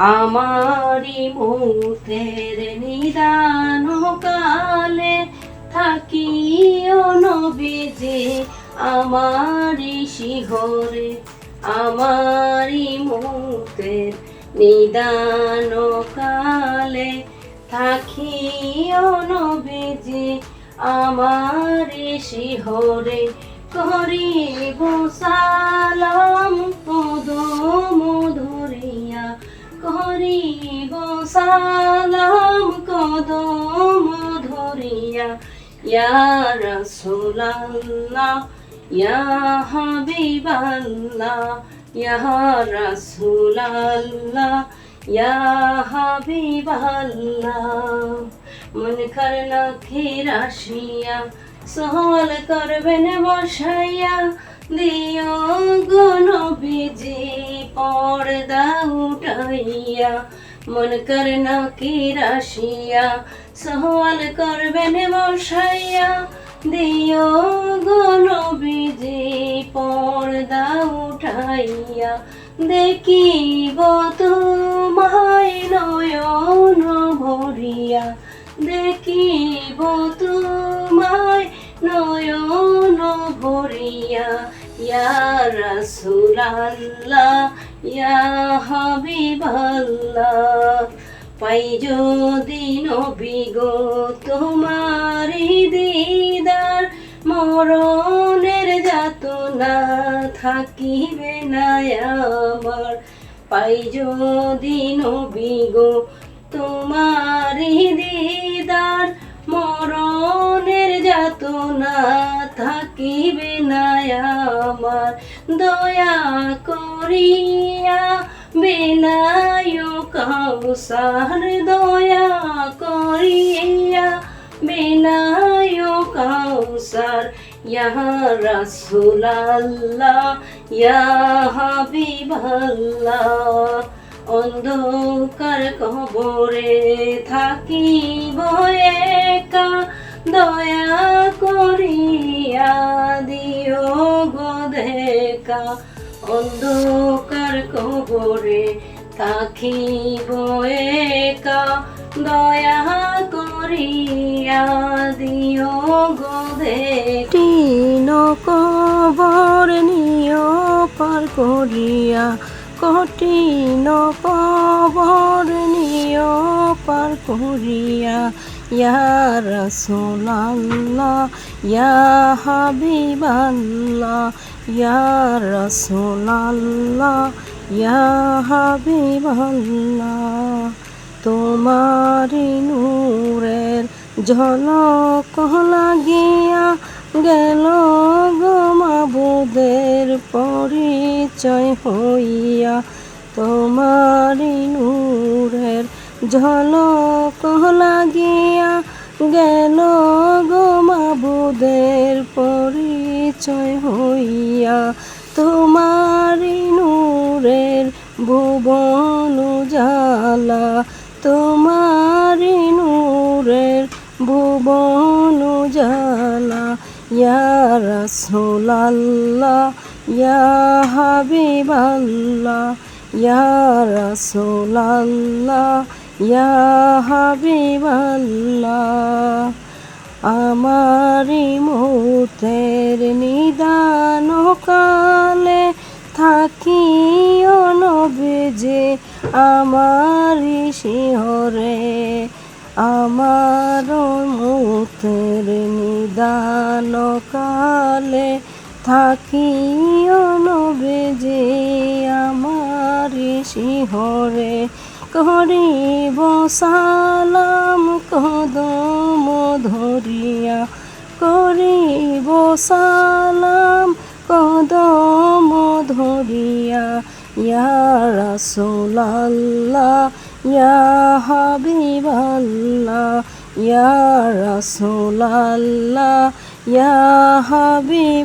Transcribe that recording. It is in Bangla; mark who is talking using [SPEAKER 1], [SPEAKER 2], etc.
[SPEAKER 1] আমারি মুতের নিদান কালে থাকিও নবীজি, আমারি শিহরে, আমারি মুতের নিদান কালে থাকিও নবীজি, আমারি শিহরে করিব ইয়া রাসূলাল্লাহ ইয়া হাবিবাল্লাহ ইয়া রাসূলাল্লাহ ইয়া হাবিবাল্লাহ মন করনা খিরাশিয়া সওয়াল করবেন বসাইয়া, দিও গুণ বিজি পর্দা উঠাইয়া। মন করনা কিরাশিয়া সওয়াল করবেন বসাইয়া, দিও গুণ বিজি পর্দা উঠাইয়া, দেখিব তোমায় নয়ন ভরিয়া, দেখিব তোমায় নয়ন ভরিয়া ইয়া রাসূলাল্লাহ, ইয়া হাবিবাল্লাহ, পাই যদি নবী গো তোমারি দিদার, মরণের যাতনা থাকিবে না আমার। পাই যদি নবী গো তোমারি দিদার, মরণের যাতনা থাকিবে না আমার দয়া করিয়া বেলায় কাউসার দয়া করিয়া বেলায় কাউসার, ইয়া রাসূলাল্লাহ, ইয়া হাবিবাল্লাহ। অন্ধকার কবরে থাকিব একা অন্ধকার কবরে থাকিব একা দয়া করিয়া দিও গো দেখা
[SPEAKER 2] টিন কবর নিয় পার করিয়া, কঠিন কবর নিয় পার করিয়া। ইয়া রাসূলাল্লাহ, ইয়া হাবিবাল্লাহ ইয়া রাসূলাল্লাহ, ইয়া হাবিবাল্লাহ তোমারি নূরের ঝলক লাগিয়া গেল গো মাবুদের পরিচয় হইয়া। তোমারি নূরের ঝলক লাগিয়া গেল গো মাবুদের পরিচয় হইয়া তোমারি নূরের ভুবন জালা তোমারি নূরের ভুবন জালা ইয়া রাসূলাল্লাহ, ইয়া হাবিবাল্লাহ, ইয়া রাসূলাল্লাহ, ইয়া হাবিবাল্লাহ। আমারি মুহূর্তের নিদান কালে থাকিও অনবেজে আমারি শিহরে আমার মুহূর্তের নিদান কালে থাকিও নবেজে আমারি শিহরে করিব সালাম, কদম ধরিয়া করিব সালাম, কদম ধরিয়া, ইয়া রাসূলাল্লাহ, ইয়া হাবিবাল্লাহ, ইয়া রাসূলাল্লাহ ইয়া হাবিবাল্লাহ।